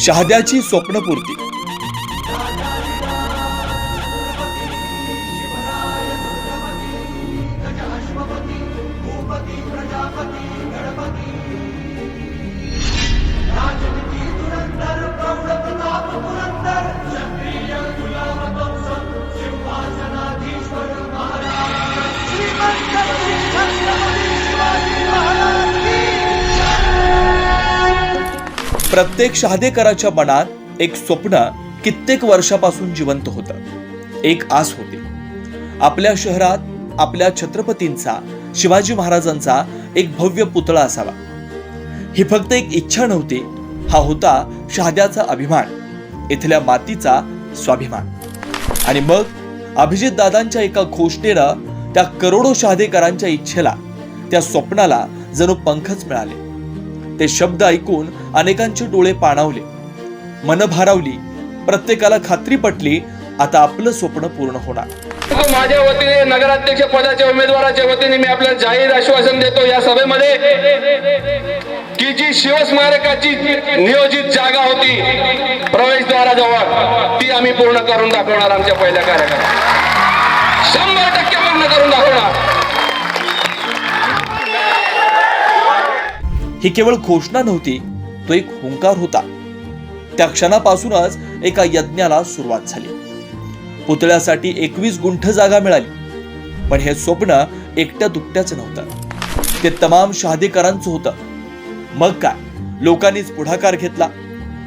शहाद्याची स्वप्नपूर्ती प्रत्येक शहादेकराच्या मनात एक स्वप्न कित्येक वर्षापासून जिवंत होतं. एक आस होती. आपल्या शहरात आपल्या छत्रपतींचा शिवाजी महाराजांचा एक भव्य पुतळा असावा. ही फक्त एक इच्छा नव्हती हा होता शहाद्याचा अभिमान इथल्या मातीचा स्वाभिमान. आणि मग अभिजित दादांच्या एका घोषणेनं त्या करोडो शहादेकरांच्या इच्छेला त्या स्वप्नाला जणू पंखच मिळाले. ते शब्द ऐकून अनेकांचे डोळे पाणावले. मन भारावली. प्रत्येकाला खात्री पटली आता आपलं स्वप्न पूर्ण होणार. हो, माझ्या वतीने नगराध्यक्ष पदाच्या उमेदवाराच्या वतीने मी आपल्याला जाहीर आश्वासन देतो या सभेमध्ये की जी शिवस्मारकाची नियोजित जागा होती प्रवेशद्वाराजवळ ती आम्ही पूर्ण करून दाखवणार आमच्या पहिल्या कार्यक्रमात. शंभर टक्के पूर्ण करून दाखवणार. ही केवळ घोषणा नव्हती तो एक हुंकार होता. त्या क्षणापासूनच एका यज्ञाला सुरुवात झाली. पुतळ्यासाठी एकवीस गुंठ जागा मिळाली पण हे स्वप्न एकट्या दुकट्याचं नव्हतं. ते तमाम शहादेकरांचं होतं. मग काय? लोकांनीच पुढाकार घेतला.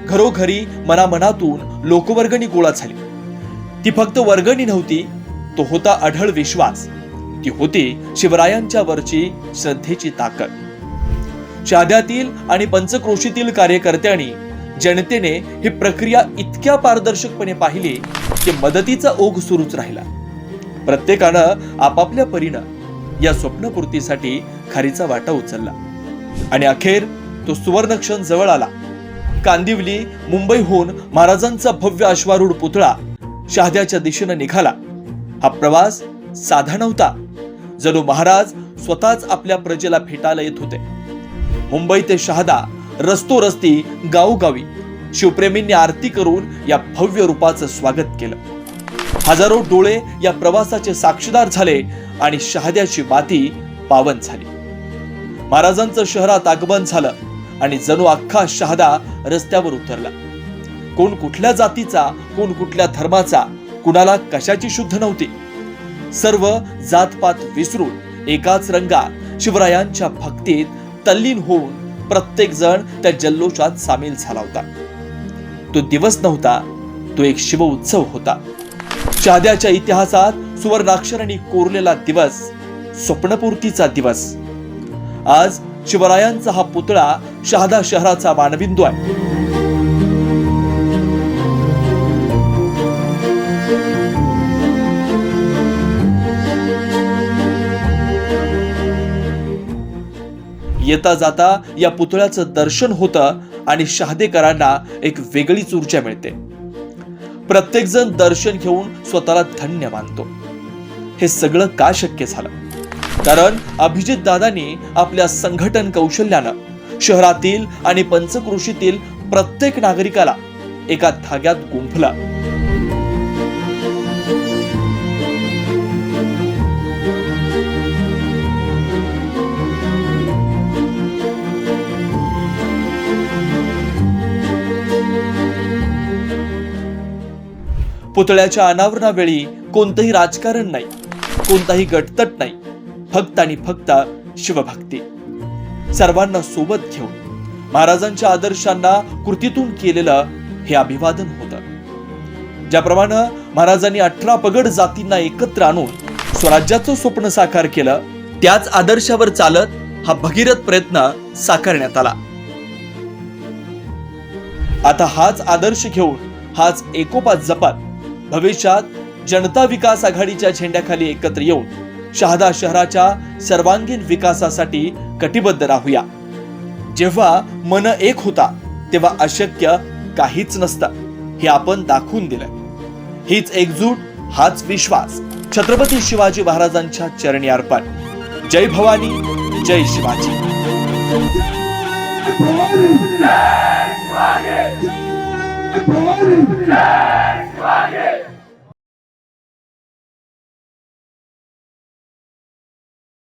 घरोघरी मनामनातून लोकवर्गणी गोळा झाली. ती फक्त वर्गणी नव्हती तो होता अढळ विश्वास. ती होती शिवरायांच्या वरची श्रद्धेची ताकद. शहाद्यातील आणि पंचक्रोशीतील कार्यकर्त्यांनी जनतेने ही प्रक्रिया इतक्या पारदर्शकपणे पाहिली की मदतीचा ओघ सुरूच राहिला. प्रत्येकानं आपापल्या परीनं या स्वप्नपूर्तीसाठी खारीचा वाटा उचलला. आणि अखेर तो सुवर्णक्षण जवळ आला. कांदिवली मुंबईहून महाराजांचा भव्य अश्वारूढ पुतळा शहाद्याच्या दिशेनं निघाला. हा प्रवास साधा नव्हता. जणू महाराज स्वतःच आपल्या प्रजेला भेटायला येत होते. मुंबई ते शहादा रस्तोरस्ती गावोगावी. शिवप्रेमींनी आरती करून या भव्य रूपाचं स्वागत केलं. हजारो डोळे या प्रवासाचे साक्षीदार झाले आणि शहाद्याची माती पावन झाली. महाराजांचं शहरात आगमन झालं आणि जणू अख्खा शहादा रस्त्यावर उतरला. कोण कुठल्या जातीचा कोण कुठल्या धर्माचा कुणाला कशाची शुद्ध नव्हती. सर्व जातपात विसरून एकाच रंगात शिवरायांच्या भक्तीत तल्लीन होऊन प्रत्येक जण त्या जल्लोषात सामील झाला होता. तो दिवस नव्हता तो एक शिव उत्सव होता. शहाद्याच्या इतिहासात सुवर्णाक्षरांनी कोरलेला दिवस स्वप्नपूर्तीचा दिवस. आज शिवरायांचा हा पुतळा शहादा शहराचा मानबिंदू आहे. येता जाता या पुतळ्याचं दर्शन होतं आणि शहादेकरांना एक वेगळीच ऊर्जा मिळते. प्रत्येक जण दर्शन घेऊन स्वतःला धन्य मानतो. हे सगळं का शक्य झालं? कारण अभिजित दादांनी आपल्या संघटन कौशल्यानं शहरातील आणि पंचकृषीतील प्रत्येक नागरिकाला एका धाग्यात गुंफला. पुतळ्याच्या अनावरणावेळी कोणतंही राजकारण नाही कोणताही गटतट नाही. फक्त आणि फक्त शिवभक्ती. सर्वांना सोबत घेऊन महाराजांच्या आदर्शांना कृतीतून केलेलं हे अभिवादन होतं. ज्याप्रमाणे महाराजांनी अठरा पगड जातींना एकत्र आणून स्वराज्याचं स्वप्न साकार केलं त्याच आदर्शावर चालत हा भगीरथ प्रयत्न साकारण्यात आला. आता हाच आदर्श घेऊन हाच एकोपा जपत भविष्यात जनता विकास आघाडीच्या झेंड्याखाली एकत्र येऊन शहादा शहराच्या सर्वांगीण विकासासाठी कटिबद्ध राहूया. जेव्हा मन एक होता तेव्हा अशक्य काहीच नसतं हे आपण दाखवून दिलं हीच एकजूट हाच विश्वास. छत्रपती शिवाजी महाराजांच्या चरणी अर्पण. जय भवानी जय शिवाजी. Yeah!